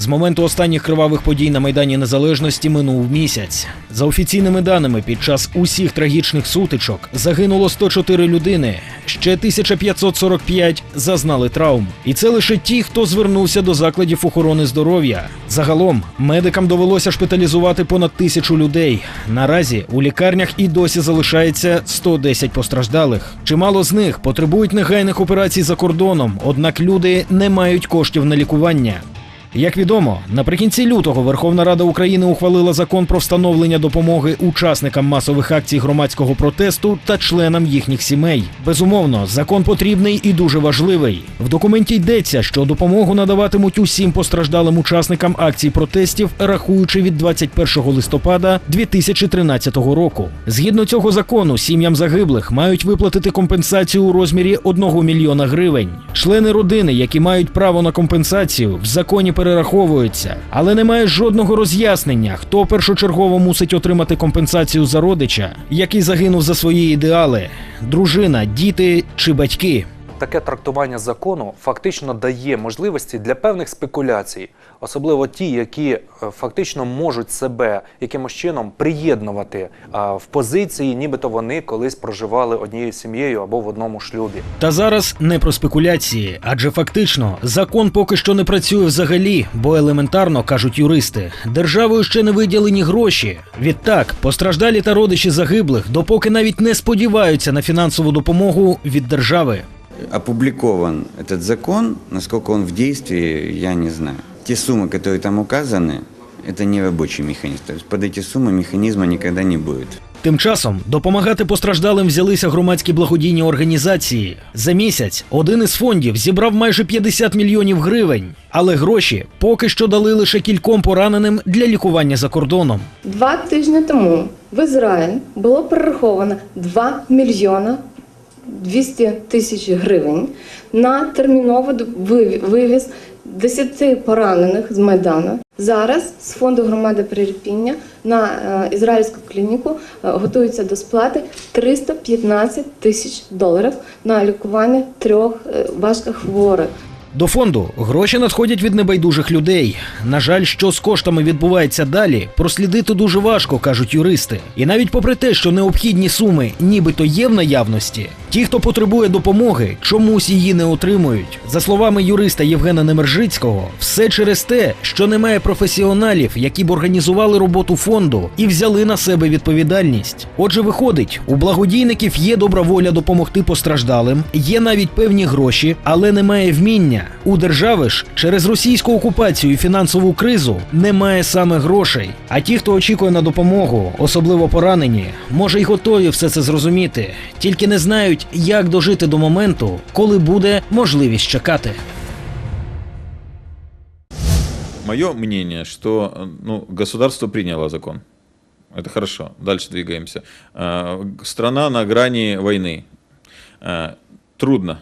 З моменту останніх кривавих подій на Майдані Незалежності минув місяць. За офіційними даними, під час усіх трагічних сутичок загинуло 104 людини, ще 1545 зазнали травм. І це лише ті, хто звернувся до закладів охорони здоров'я. Загалом медикам довелося шпиталізувати понад тисячу людей. Наразі у лікарнях і досі залишається 110 постраждалих. Чимало з них потребують негайних операцій за кордоном, однак люди не мають коштів на лікування. Як відомо, наприкінці лютого Верховна Рада України ухвалила закон про встановлення допомоги учасникам масових акцій громадського протесту та членам їхніх сімей. Безумовно, закон потрібний і дуже важливий. В документі йдеться, що допомогу надаватимуть усім постраждалим учасникам акцій протестів, рахуючи від 21 листопада 2013 року. Згідно цього закону, сім'ям загиблих мають виплатити компенсацію у розмірі 1 мільйона гривень. Члени родини, які мають право на компенсацію, в законі перераховуються, але немає жодного роз'яснення, хто першочергово мусить отримати компенсацію за родича, який загинув за свої ідеали: дружина, діти чи батьки. Таке трактування закону фактично дає можливості для певних спекуляцій, особливо ті, які е, фактично можуть себе якимось чином приєднувати в позиції, нібито вони колись проживали однією сім'єю або в одному шлюбі. Та зараз не про спекуляції, адже фактично закон поки що не працює взагалі, бо елементарно кажуть юристи, державою ще не виділені гроші. Відтак, постраждалі та родичі загиблих, допоки навіть не сподіваються на фінансову допомогу від держави опубликован этот закон, насколько он в действии, я не знаю. Те суммы, которые там указаны, это не рабочий механизм. То есть под эти суммы механизма никогда не будет. Тим часом допомагати постраждалим взялися громадські благодійні організації. За місяць один із фондів зібрав майже 50 мільйонів гривень, але гроші поки що дали лише кільком пораненим для лікування за кордоном. Два тижні тому в Ізраїль було перераховано 2 мільйона 200 тисяч гривень на терміновий виві- вивіз 10 поранених з Майдану. Зараз з фонду громади Приріпіння на е, ізраїльську клініку е, готуються до сплати 315 тисяч доларів на лікування трьох е, важкохворих. До фонду гроші надходять від небайдужих людей. На жаль, що з коштами відбувається далі, прослідити дуже важко, кажуть юристи. І навіть попри те, що необхідні суми нібито є в наявності, ті, хто потребує допомоги, чомусь її не отримують. За словами юриста Євгена Немержицького, все через те, що немає професіоналів, які б організували роботу фонду і взяли на себе відповідальність. Отже, виходить, у благодійників є добра воля допомогти постраждалим, є навіть певні гроші, але немає вміння. У держави ж через російську окупацію і фінансову кризу немає саме грошей. А ті, хто очікує на допомогу, особливо поранені, може й готові все це зрозуміти, тільки не знають, як дожити до моменту, коли буде можливість чекати. Мое мнение, что э, ну, государство приняло закон. Это хорошо. Дальше двигаемся. Э, Страна на грани войны. Э, Трудно.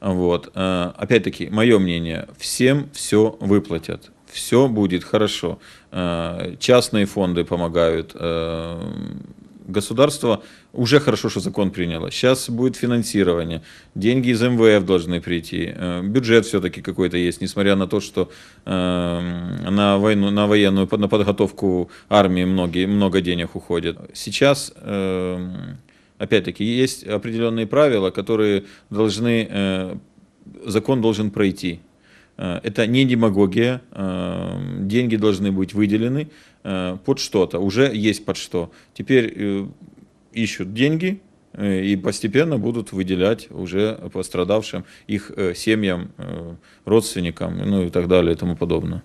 Вот. Э, Опять-таки, мое мнение, всем все выплатят. Все будет хорошо. Э, Частные фонды помогают. Государство уже хорошо, что закон приняло. Сейчас будет финансирование. Деньги из МВФ должны прийти. Э, Бюджет все-таки какой-то есть, несмотря на то, что э, на войну, на военную, на подготовку армии многие, много денег уходит. Сейчас, э, опять-таки, есть определенные правила, которые должны, э, закон должен пройти. Э, Это не демагогия, деньги должны быть выделены э, под что-то, уже есть под что. Теперь э, ищут деньги э, и постепенно будут выделять уже пострадавшим, их семьям, родственникам, ну и так далее и тому подобное.